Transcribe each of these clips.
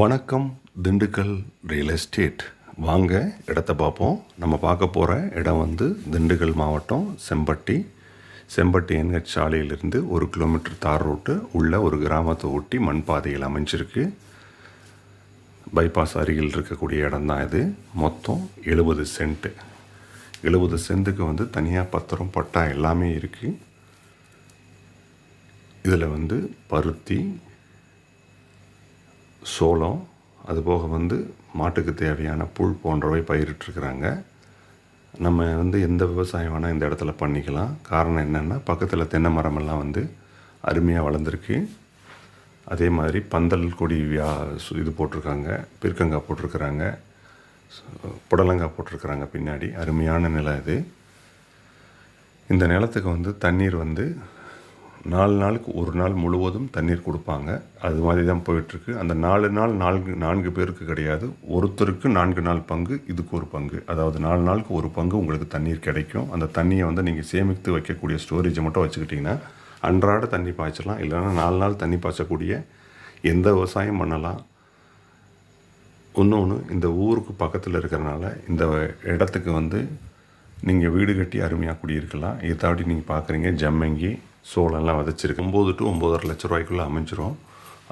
வணக்கம் Dindigul real estate வாங்க இடத்த பார்ப்போம். நம்ம பார்க்க போகிற இடம் வந்து திண்டுக்கல் மாவட்டம் செம்பட்டி. செம்பட்டி என்ஹெச் சாலையிலிருந்து ஒரு கிலோமீட்டர் தார் ரோட்டு உள்ள ஒரு கிராமத்தை ஒட்டி மண் பாதையில் அமைஞ்சிருக்கு. பைபாஸ் அருகில் இருக்கக்கூடிய இடம் தான் இது. மொத்தம் எழுபது சென்ட்டு எழுபது சென்ட்டுக்கு வந்து தனியாக பத்திரம் பட்டா எல்லாமே இருக்குது இதில் வந்து பருத்தி சோளம் அதுபோக வந்து மாட்டுக்கு தேவையான புல் போன்றவை பயிரிட்டுருக்குறாங்க. நம்ம வந்து எந்த விவசாயம் வேணால் இந்த இடத்துல பண்ணிக்கலாம். காரணம் என்னென்னா பக்கத்தில் தென்னை மரமெல்லாம் வந்து அருமையாக வளர்ந்துருக்கு. அதே மாதிரி பந்தல் கொடி வியா சு- இது போட்டிருக்காங்க பிற்கங்காய் போட்டிருக்கிறாங்க புடலங்காய் போட்டிருக்கிறாங்க பின்னாடி. அருமையான நிலம் இது. இந்த நிலத்துக்கு வந்து தண்ணீர் வந்து நாலு நாளுக்கு ஒரு நாள் முழுவதும் தண்ணீர் கொடுப்பாங்க. அது மாதிரி தான் போயிட்டுருக்கு. அந்த நாலு நாள் நான்கு நான்கு பேருக்கு கிடையாது. ஒருத்தருக்கு நான்கு நாள் பங்கு இதுக்கு ஒரு பங்கு. அதாவது நாலு நாளுக்கு ஒரு பங்கு உங்களுக்கு தண்ணீர் கிடைக்கும். அந்த தண்ணியை வந்து நீங்கள் சேமித்து வைக்கக்கூடிய ஸ்டோரேஜை மட்டும் வச்சுக்கிட்டிங்கன்னா அன்றாட தண்ணி பாய்ச்சலாம். இல்லைன்னா நாலு நாள் தண்ணி பாய்ச்சக்கூடிய எந்த விவசாயம் பண்ணலாம். இன்னொன்று இந்த ஊருக்கு பக்கத்தில் இருக்கிறனால இந்த இடத்துக்கு வந்து நீங்கள் வீடு கட்டி அருமையாக குடியிருக்கலாம். இதை தாண்டி நீங்கள் பார்க்குறீங்க ஜம்மங்கி சோளம்லாம் விதைச்சிருக்கு ஒம்பது டு ஒம்பதரை லட்ச ரூபாய்க்குள்ளே அமைஞ்சிரும்.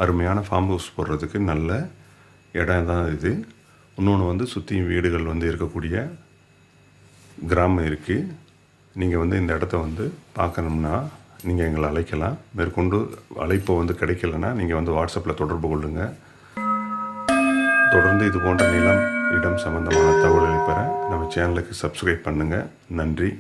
அருமையான ஃபார்ம் ஹவுஸ் போடுறதுக்கு நல்ல இடம் தான் இது. இன்னொன்று வந்து சுற்றியும் வீடுகள் வந்து இருக்கக்கூடிய கிராமம் இருக்குது நீங்கள் வந்து இந்த இடத்த வந்து பார்க்கணும்னா நீங்கள் எங்களை அழைக்கலாம். மேற்கொண்டு அழைப்பு வந்து கிடைக்கலன்னா நீங்கள் வந்து வாட்ஸ்அப்பில் தொடர்பு கொள்ளுங்கள் தொடர்ந்து இது போன்ற நிலம் இடம் சம்பந்தமான தகவல்களை பெற நம்ம சேனலுக்கு சப்ஸ்கிரைப் பண்ணுங்கள் நன்றி.